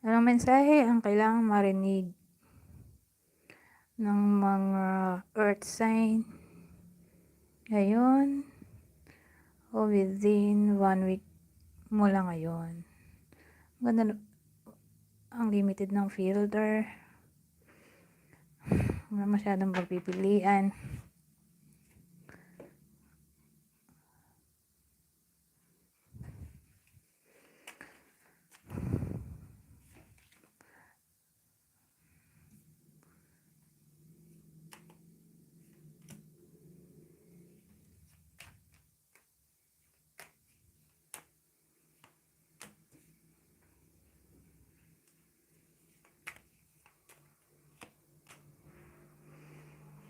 Anong mensahe ang kailangang marinig ng mga earth sign ngayon o within one week mula ngayon? Ganda ang limited ng filter. Wala masyadong pagpipilian.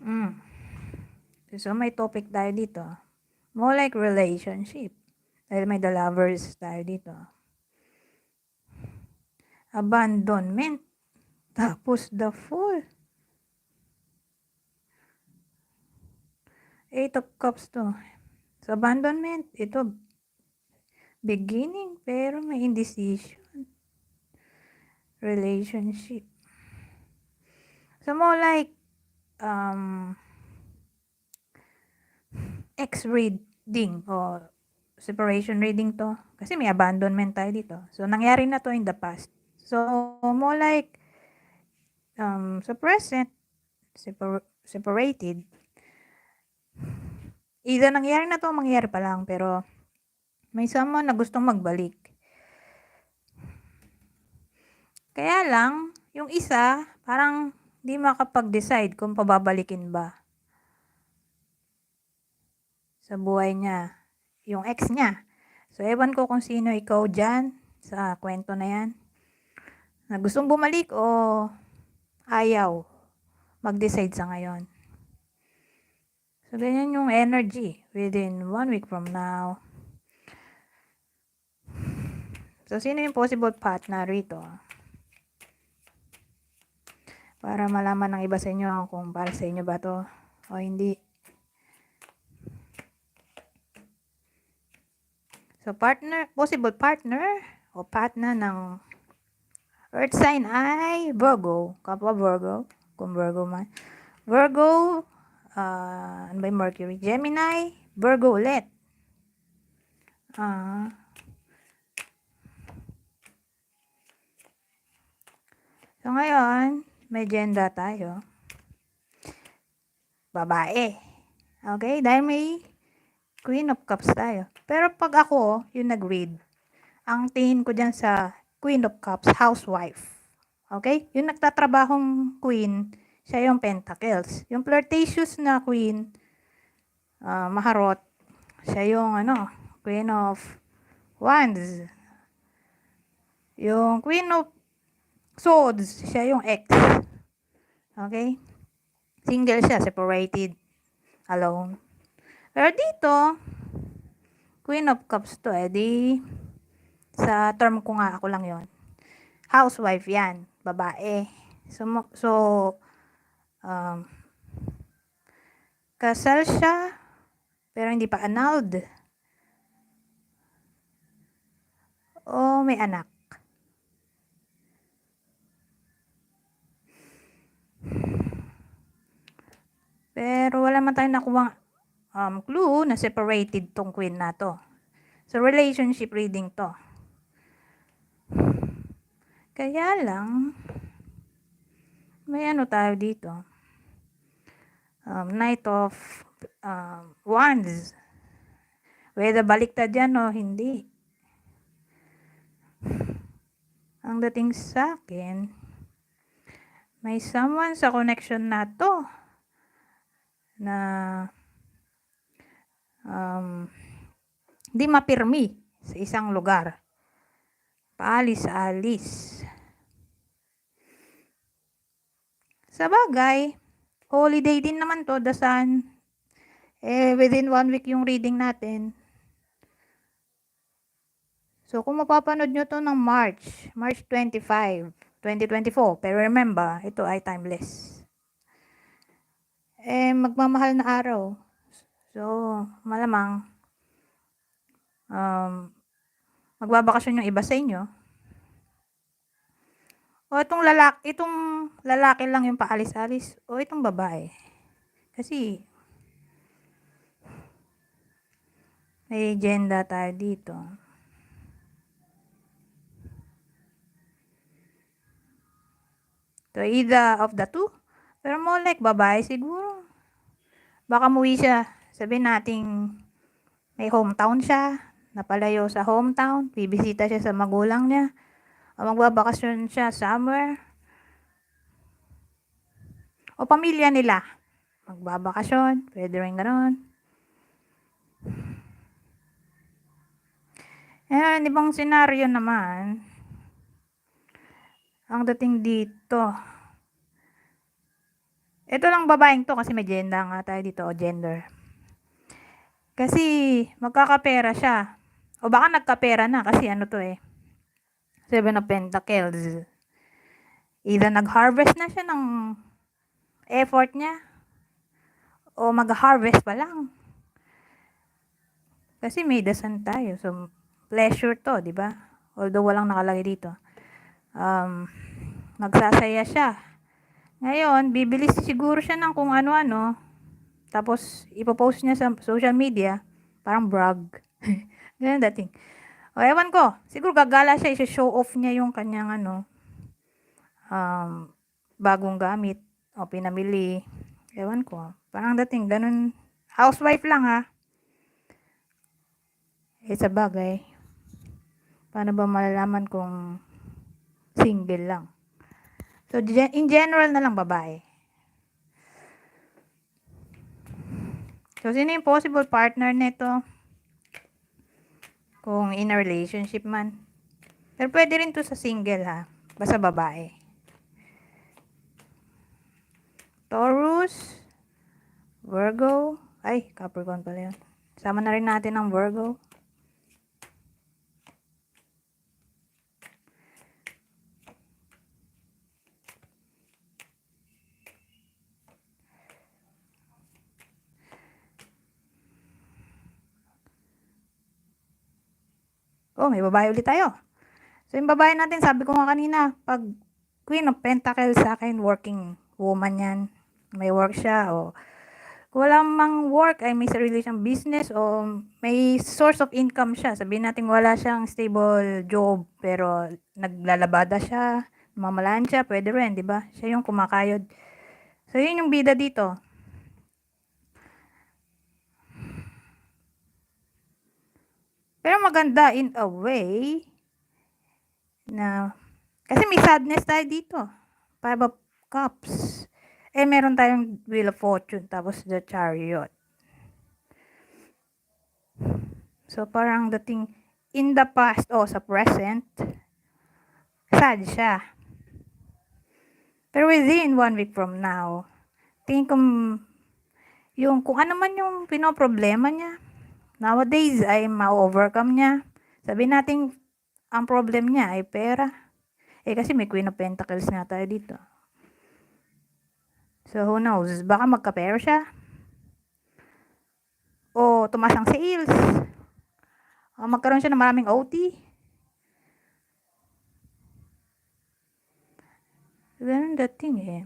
Mm. So, may topic tayo dito. More like relationship. Dahil may the lovers tayo dito. Abandonment. Tapos the fool. Eight of Cups to. So, abandonment. Ito, beginning, pero may indecision. Relationship. So, more like, um, X reading o separation reading to. Kasi may abandonment tayo dito. So, nangyari na to in the past. So, more like, um, sa present, separ- separated, either nangyari na to o mangyari pa lang, pero may someone na gustong magbalik. Kaya lang, yung isa, parang di makapag-decide kung pababalikin ba sa buhay niya. Yung ex niya. So, ewan ko kung sino ikaw dyan sa kwento na yan. Na gustong bumalik o ayaw mag-decide sa ngayon. So, ganyan yung energy within one week from now. So, sino yung possible partner rito? Para malaman ng iba sa inyo kung para sa inyo ba to o hindi. So, partner, possible partner o partner ng earth sign ay Virgo. Kapwa Virgo, kung Virgo man. Virgo, uh, ano ba yung Mercury? Gemini, Virgo ulit. Ah. so, ngayon, may gender tayo. Babae. Okay? Dahil may Queen of Cups tayo. Pero pag ako, yung nag-read, ang tingin ko dyan sa Queen of Cups, housewife. Okay? Yung nagtatrabahong queen, siya yung pentacles. Yung flirtatious na queen, uh, maharot, siya yung ano, queen of wands. Yung queen of swords, siya yung ex. Okay? Single siya, separated, alone. Pero dito, Queen of Cups to, eh, sa term ko nga, ako lang yon Housewife yan, babae. So, so um, kasal siya, pero hindi pa annulled. O may anak. Pero wala man tayong nakuha um, clue na separated tong queen na to. So, relationship reading to. Kaya lang, may ano tayo dito. Um, Knight of um, Wands. Whether baliktad yan o hindi. Ang dating sa akin, may someone sa connection na to na um, di mapirmi sa isang lugar. Paalis-alis. Sa bagay, holiday din naman to, dasan. Eh, within one week yung reading natin. So, kung mapapanood nyo to ng March, March 25, 2024. Pero remember, ito ay timeless. Eh, magmamahal na araw. So, malamang, um, magbabakasyon yung iba sa inyo. O itong lalaki, itong lalaki lang yung paalis-alis. O itong babae. Kasi, may agenda tayo dito. So, either of the two. Pero more like babae siguro. Baka muwi siya. Sabihin nating may hometown siya. Napalayo sa hometown. Bibisita siya sa magulang niya. O magbabakasyon siya somewhere. O pamilya nila. Magbabakasyon. Pwede rin ganon. Ayan, ibang senaryo naman. Ang dating dito. Ito lang babaeng to kasi may gender nga tayo dito o gender. Kasi magkakapera siya. O baka nagkapera na kasi ano to eh. Seven of Pentacles. Either nag-harvest na siya ng effort niya. O mag-harvest pa lang. Kasi may dasan tayo. So, pleasure to, di ba? Although walang nakalagay dito. Um, magsasaya siya. Ngayon, bibili siguro siya ng kung ano-ano. Tapos, ipopost niya sa social media. Parang brag. Ganun dating. O, ewan ko. Siguro gagala siya. I-show off niya yung kanyang ano, um, bagong gamit. O, pinamili. Ewan ko. Parang dating. Ganun. Housewife lang ha. Eh, sa bagay. Paano ba malalaman kung single lang? So, in general na lang babae. So, sino yung possible partner nito? Kung in a relationship man. Pero pwede rin to sa single ha. Basta babae. Taurus. Virgo. Ay, Capricorn pala yun. Sama na rin natin ang Virgo. Oh, may babae ulit tayo. So, yung babae natin, sabi ko nga kanina, pag Queen of Pentacles sa akin, working woman yan. May work siya, o kung wala mang work, ay may sarili siyang business, o may source of income siya. Sabihin natin wala siyang stable job, pero naglalabada siya, mamalaan siya, pwede rin, di ba? Siya yung kumakayod. So, yun yung bida dito. Pero maganda in a way na kasi may sadness tayo dito. Five of Cups. Eh, meron tayong Wheel of Fortune tapos the Chariot. So, parang dating in the past o sa present, sad siya. Pero within one week from now, tingin ko yung kung ano man yung pinoproblema niya, nowadays ay ma-overcome niya. Sabi natin, ang problem niya ay pera. Eh kasi may Queen of Pentacles nga tayo dito. So who knows, baka magka-pera siya. O tumas ang sales. O magkaroon siya ng maraming OT. Ganun dating eh.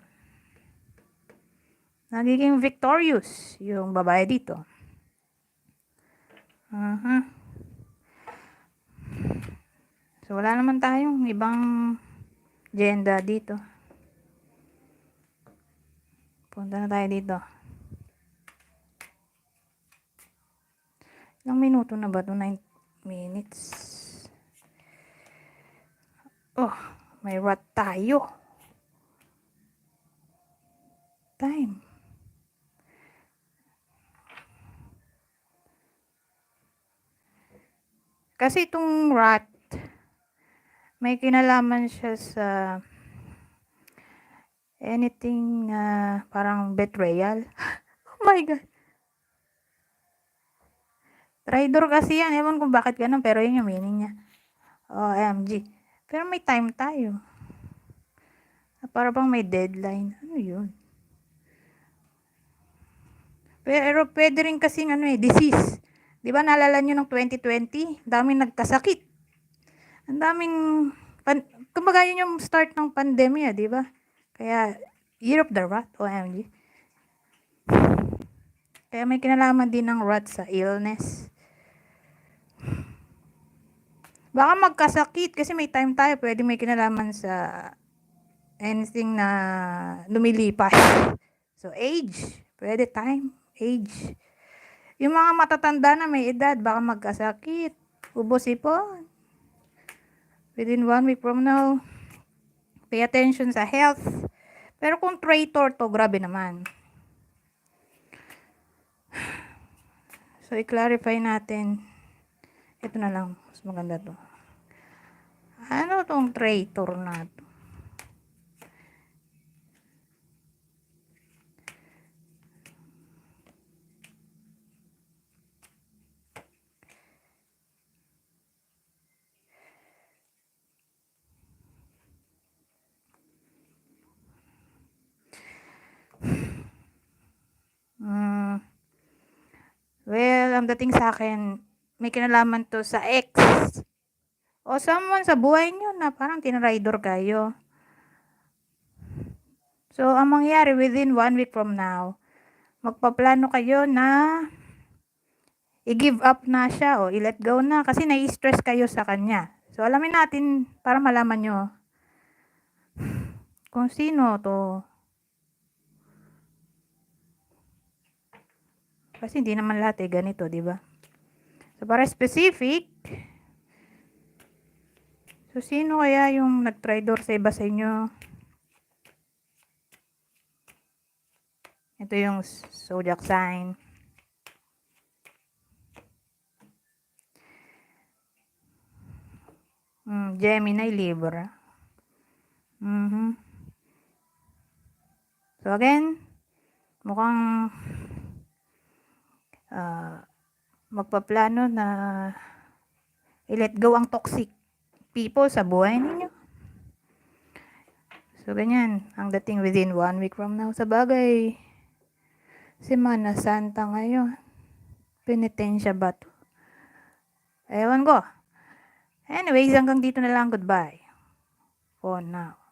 Nagiging victorious yung babae dito. Uh-huh. So, wala naman tayong ibang agenda dito. Punta na tayo dito. Ilang minuto na ba ito? 9 minutes. Oh, may rat tayo. Time. Kasi itong rat, may kinalaman siya sa anything na parang betrayal. oh my God. Traitor kasi yan. Ewan kung bakit ganun, pero yun yung meaning niya. OMG. Pero may time tayo. Para bang may deadline. Ano yun? Pero pwede rin kasing ano eh, disease. Di ba naalala nyo ng 2020? Daming nagkasakit. Ang daming pan- kumbaga yun yung start ng pandemya, di ba? Kaya, of the Rat, OMG. Kaya may kinalaman din ng rat sa illness. Baka magkasakit kasi may time tayo pwede may kinalaman sa anything na lumilipas. So, age. Pwede time. Age. Yung mga matatanda na may edad, baka magkasakit. Ubos ipon. Within one week from now, pay attention sa health. Pero kung traitor to, grabe naman. So, i-clarify natin. Ito na lang. Mas maganda to. Ano tong traitor na to? Hmm. Ang dating sa akin, may kinalaman to sa ex. O someone sa buhay nyo na parang tinraidor kayo. So, ang mangyayari within one week from now, magpaplano kayo na i-give up na siya o i-let go na kasi nai-stress kayo sa kanya. So, alamin natin para malaman nyo kung sino to. Kasi hindi naman lahat eh ganito, di ba? So, para specific, so sino kaya yung nag-traitor sa iba sa inyo? Ito yung zodiac sign. Mm, Gemini, Libra. Mhm. So again, mukhang ah, magpaplano na i-let go ang toxic people sa buhay ninyo. So, ganyan. Ang dating within one week from now. Sa bagay, Semana Santa ngayon. Penitensya ba to? Ewan ko. Anyways, hanggang dito na lang. Goodbye. For now.